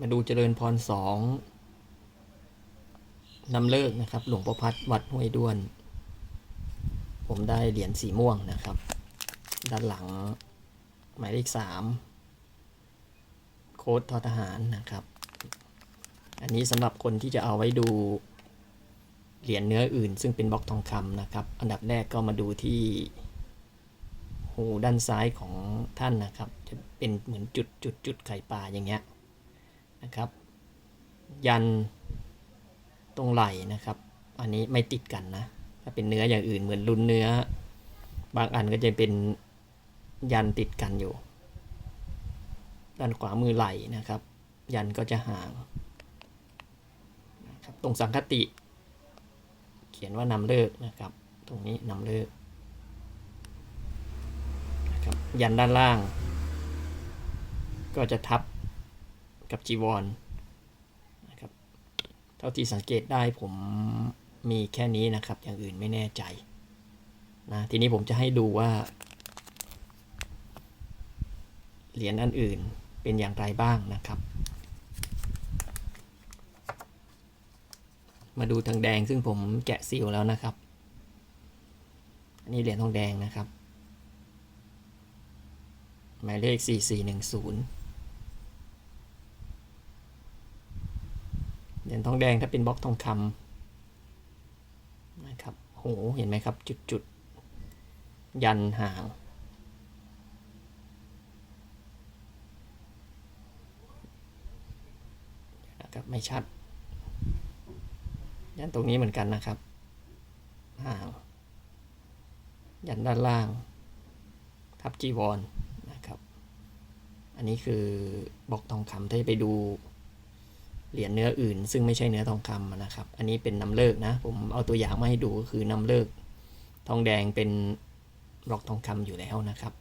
มาดูเจริญพรสองนำเลิกนะครับ หลวงพ่อพัดวัดห้วยด้วน ผมได้เหรียญสีม่วงนะครับ ด้านหลัง หมายเลขสามโค้ดทอทหารนะครับ อันนี้สำหรับคนที่จะเอาไว้ดูเหรียญเนื้ออื่น ซึ่งเป็นบล็อกทองคำนะครับ อันดับแรกก็มาดูที่หูด้านซ้ายของท่านนะครับ จะเป็นเหมือนจุดจุดจุดไข่ปลาอย่างเงี้ย นะครับ ยันตรงไหล่นะครับ อันนี้ไม่ติดกันนะ ถ้าเป็นเนื้ออย่างอื่นเหมือนรุนเนื้อ บางอันก็จะเป็นยันติดกันอยู่ ด้านขวามือไหล่นะครับ ยันก็จะห่างนะครับตรงสังคติ เขียนว่านำเลิกนะครับ ตรงนี้นำเลิกนะครับยันด้านล่าง ก็จะทับ กับจีวรนะครับ เท่าที่สังเกตได้ผมมีแค่นี้นะครับ อย่างอื่นไม่แน่ใจนะทีนี้ผมจะให้ดูว่า เหรียญอันอื่นเป็นอย่างไรบ้างนะครับ มาดูทางแดงซึ่งผมแกะซีลแล้วนะครับ อันนี้เหรียญทองแดงนะครับ หมายเลข 4410 เหรียญทองแดงถ้าเป็นบล็อกทองคำนะครับโหเห็นไหมครับ จุดจุดๆยันห่างนะครับไม่ชัด ยันตรงนี้เหมือนกันนะครับห่าง ยันด้านล่าง ทับจีวรนนะครับ อันนี้คือบล็อกทองคำถ้าไปดู เหรียญเนื้ออื่น ซึ่งไม่ใช่เนื้อทองคำนะครับ อันนี้เป็นน้ำเลิกนะ ผมเอาตัวอย่างมาให้ดูก็คือน้ำเลิก ทองแดงเป็นบล็อกทองคำอยู่แล้วนะครับ